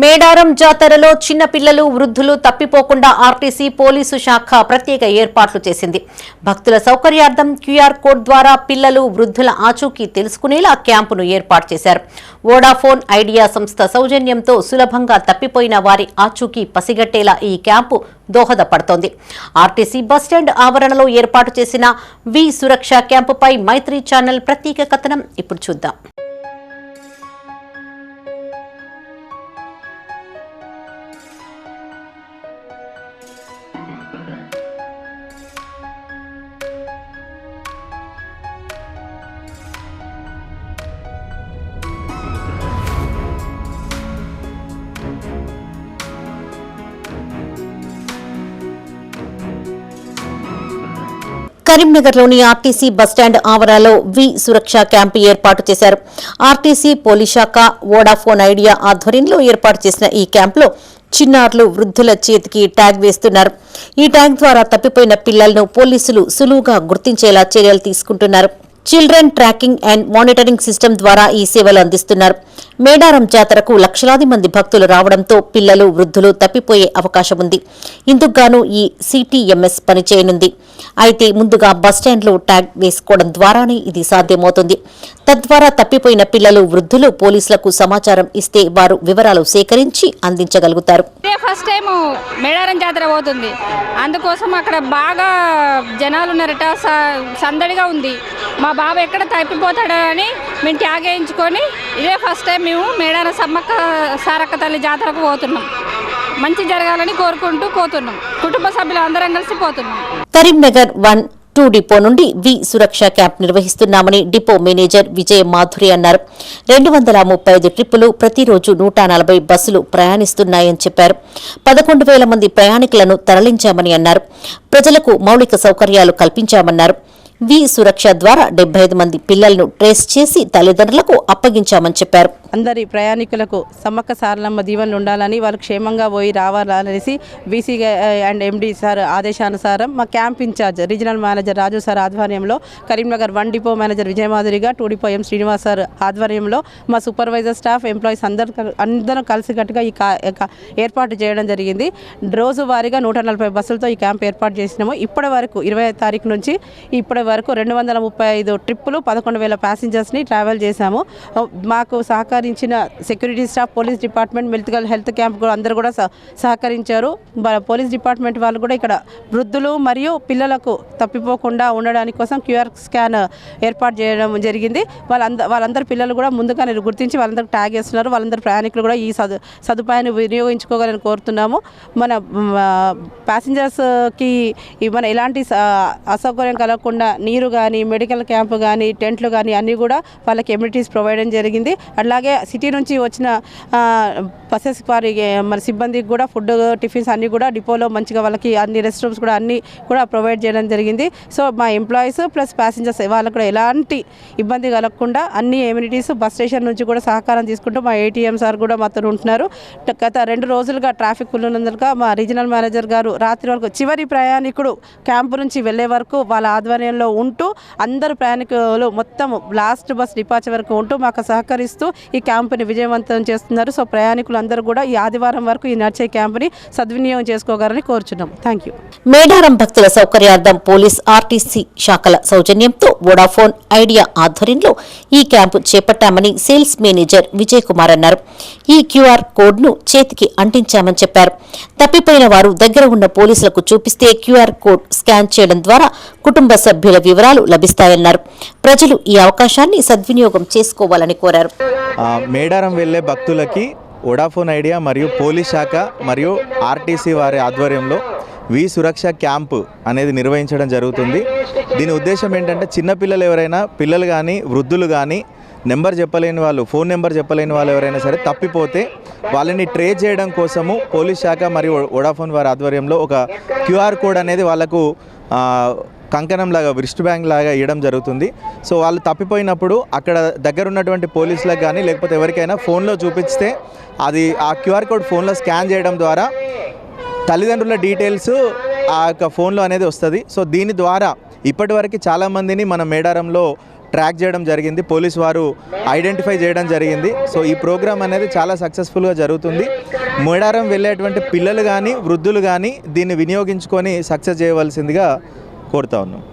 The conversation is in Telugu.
మేడారం జాతరలో చిన్నపిల్లలు వృద్ధులు తప్పిపోకుండా ఆర్టీసీ పోలీసు శాఖ ప్రత్యేక ఏర్పాట్లు చేసింది. భక్తుల సౌకర్యార్థం క్యూఆర్ కోడ్ ద్వారా పిల్లలు వృద్ధుల ఆచూకీ తెలుసుకునేలా క్యాంపును ఏర్పాటు చేశారు. వోడాఫోన్ ఐడియా సంస్థ సౌజన్యంతో సులభంగా తప్పిపోయిన వారి ఆచూకీ పసిగట్టేలా ఈ క్యాంపు దోహదపడుతోంది. ఆర్టీసీ బస్టాండ్ ఆవరణలో ఏర్పాటు చేసిన వి సురక్ష క్యాంపుపై మైత్రి ఛానల్ ప్రత్యేక కథనం ఇప్పుడు చూద్దాం. కరీంనగర్లోని ఆర్టీసీ బస్టాండ్ ఆవరణలో వి సురక్ష క్యాంపు ఏర్పాటు చేశారు. ఆర్టీసీ పోలీస్ శాఖ వోడాఫోన్ ఐడియా ఆధ్వర్యంలో ఏర్పాటు చేసిన ఈ క్యాంపులో చిన్నారులు వృద్ధుల చేతికి ట్యాగ్ వేస్తున్నారు. ఈ ట్యాగ్ ద్వారా తప్పిపోయిన పిల్లలను పోలీసులు సులువుగా గుర్తించేలా చర్యలు తీసుకుంటున్నారు. Children tracking and monitoring system ద్వారా ఈ సేవలు అందిస్తున్నారు. మేడారం జాతరకు లక్షలాది మంది భక్తులు రావడంతో పిల్లలు వృద్ధులు తప్పిపోయే అవకాశం ఉంది. ఇందుకుగాను ఈ సిటీఎంఎస్ పనిచేయనుంది. అయితే ముందుగా బస్టాండ్లో ట్యాగ్ వేసుకోవడం ద్వారానే ఇది సాధ్యమవుతుంది. తద్వారా తప్పిపోయిన పిల్లలు వృద్ధులు పోలీసులకు సమాచారం ఇస్తే వారు వివరాలు సేకరించి అందించగలుగుతారు. ఫస్ట్ టైం మేడారం జాతర పోతుంది. అందుకోసం అక్కడ బాగా జనాలు ఉన్నారట సందడిగా ఉంది. మా బాబు ఎక్కడ తప్పిపోతాడో అని మేము ట్యాగ్ వేయించుకొని ఇదే ఫస్ట్ టైం మేము మేడార సమ్మక్క సారక్క తల్లి జాతరకు పోతున్నాం. మంచి జరగాలని కోరుకుంటూ పోతున్నాం. కుటుంబ సభ్యులు అందరం కలిసి పోతున్నాం. కరీంనగర్ వన్ టూ డిపో నుండి వి సురక్ష క్యాంప్ నిర్వహిస్తున్నామని డిపో మేనేజర్ విజయ మాధురి అన్నారు. రెండు వందల ముప్పై ఐదు ట్రిప్పులు ప్రతిరోజు నూట నలభై బస్సులు ప్రయాణిస్తున్నాయని చెప్పారు. పదకొండు వేల మంది ప్రయాణికులను తరలించామని అన్నారు. ప్రజలకు మౌలిక సౌకర్యాలు కల్పించామన్నారు. వి సురక్ష ద్వారా డెబ్బై ఐదు మంది పిల్లలను ట్రేస్ చేసి తల్లిదండ్రులకు అప్పగించామని చెప్పారు. అందరి ప్రయాణికులకు సమ్మక్క సారలమ్మ దీవెనలు ఉండాలని వాళ్ళు క్షేమంగా పోయి రావాలనేసి బీసీ అండ్ ఎండీ సార్ ఆదేశానుసారం మా camp incharge regional manager Raju sir ఆధ్వర్యంలో Karimnagar one depot manager విజయమాధురిగా two depot M Srinivas sir ఆధ్వర్యంలో మా సూపర్వైజర్ స్టాఫ్ ఎంప్లాయీస్ అందరు అందరం కలిసికట్టుగా ఈ ఏర్పాటు చేయడం జరిగింది. రోజువారీగా నూట నలభై బస్సులతో ఈ క్యాంప్ ఏర్పాటు చేసినాము. ఇప్పటి వరకు ఇరవై తారీఖు నుంచి ఇప్పటి వరకు రెండు వందల ముప్పై ఐదు ట్రిప్పులు పదకొండు వేల ప్యాసింజర్స్ని ట్రావెల్ చేశాము. మాకు సహకరించిన security staff police department medical health camp కూడా అందరూ కూడా సహకరించారు. పోలీస్ డిపార్ట్మెంట్ వాళ్ళు కూడా ఇక్కడ వృద్ధులు మరియు పిల్లలకు తప్పిపోకుండా ఉండడానికి కోసం క్యూఆర్ స్కాన్ ఏర్పాటు చేయడం జరిగింది. వాళ్ళంద వాళ్ళందరి పిల్లలు కూడా ముందుగానే గుర్తించి వాళ్ళందరూ ట్యాగ్ చేస్తున్నారు. వాళ్ళందరూ ప్రయాణికులు కూడా ఈ సదు సదుపాయాన్ని వినియోగించుకోవాలని కోరుతున్నాము. మన ప్యాసింజర్స్కి మన ఎలాంటి స- అసౌకర్యం కలగకుండా నీరు కానీ మెడికల్ క్యాంపు కానీ టెంట్లు కానీ అన్నీ కూడా వాళ్ళకి ఎమ్యూనిటీస్ ప్రొవైడ్ చేయడం జరిగింది. అలాగే సిటీ నుంచి వచ్చిన బస్సెస్ వారి మన సిబ్బందికి కూడా ఫుడ్ టిఫిన్స్ అన్నీ కూడా డిపోలో మంచిగా వాళ్ళకి అన్ని రెస్ట్ రూమ్స్ కూడా అన్నీ కూడా ప్రొవైడ్ చేయడం జరిగింది. సో మా ఎంప్లాయీస్ ప్లస్ ప్యాసింజర్స్ వాళ్ళకు కూడా ఎలాంటి ఇబ్బంది కలగకుండా అన్ని ఎమ్యూనిటీస్ బస్ స్టేషన్ నుంచి కూడా సహకారం తీసుకుంటూ మా ఏటీఎం సార్ కూడా మాతో ఉంటున్నారు. గత రెండు రోజులుగా ట్రాఫిక్ ఉన్నందుగా మా రీజనల్ మేనేజర్ గారు రాత్రి వరకు చివరి ప్రయాణికుడు క్యాంపు నుంచి వెళ్ళే వరకు వాళ్ళ ఆధ్వర్యంలో ఉంటూ అందరు ప్రయాణికులు మొత్తం లాస్ట్ బస్ డిపార్చర్ వరకు ఉంటూ మాకు సహకరిస్తూ ఈ క్యాంపుని విజయవంతం చేస్తున్నారు. సో ప్రయాణికులు అందరూ కూడా ఈ ఆదివారం వరకు ఈ నడిచే క్యాంపుని సద్వినియోగం చేసుకోగలని కోరుచున్నాం. థ్యాంక్ యూ మేడారం భక్తుల సౌకర్యార్థం పోలీస్ ఆర్టీసీ శాఖల సౌజన్యంతో వోడాఫోన్ ఐడియా ఆధ్వర్యంలో ఈ క్యాంపు చేపట్టామని సేల్స్ మేనేజర్ విజయ్ కుమార్ అన్నారు. ఈ క్యూఆర్ కోడ్ను చేతికి అంటించామని చెప్పారు. తప్పిపోయిన వారు దగ్గర ఉన్న పోలీసులకు చూపిస్తే క్యూఆర్ కోడ్ స్కాన్ చేయడం ద్వారా కుటుంబ సభ్యుల వివరాలు లభిస్తాయన్నారు. ప్రజలు ఈ అవకాశాన్ని సద్వినియోగం చేసుకోవాలని కోరారు. మేడారం వెళ్ళే భక్తులకి వొడాఫోన్ ఐడియా మరియు పోలీస్ శాఖ మరియు ఆర్టీసీ వారి ఆధ్వర్యంలో వి సురక్ష క్యాంపు అనేది నిర్వహించడం జరుగుతుంది. దీని ఉద్దేశం ఏంటంటే చిన్నపిల్లలు ఎవరైనా పిల్లలు కానీ వృద్ధులు కానీ నెంబర్ చెప్పలేని వాళ్ళు ఫోన్ నెంబర్ చెప్పలేని వాళ్ళు ఎవరైనా సరే తప్పిపోతే వాళ్ళని ట్రేస్ చేయడం కోసము పోలీస్ శాఖ మరియు వొడాఫోన్ వారి ఆధ్వర్యంలో ఒక క్యూఆర్ కోడ్ అనేది వాళ్ళకు కంకణం లాగా రిస్ట్ బ్యాంక్ లాగా ఇవ్వడం జరుగుతుంది. సో వాళ్ళు తప్పిపోయినప్పుడు అక్కడ దగ్గర ఉన్నటువంటి పోలీసులకు కానీ లేకపోతే ఎవరికైనా ఫోన్లో చూపిస్తే అది ఆ క్యూఆర్ కోడ్ ఫోన్లో స్కాన్ చేయడం ద్వారా తల్లిదండ్రుల డీటెయిల్స్ ఆ యొక్క ఫోన్లో అనేది వస్తుంది. సో దీని ద్వారా ఇప్పటివరకు చాలామందిని మన మేడారంలో ట్రాక్ చేయడం జరిగింది. పోలీస్ వారు ఐడెంటిఫై చేయడం జరిగింది. సో ఈ ప్రోగ్రామ్ అనేది చాలా సక్సెస్ఫుల్గా జరుగుతుంది. మేడారం వెళ్ళేటువంటి పిల్లలు కానీ వృద్ధులు కానీ దీన్ని వినియోగించుకొని సక్సెస్ చేయవలసిందిగా కోరుతా ఉన్నాం.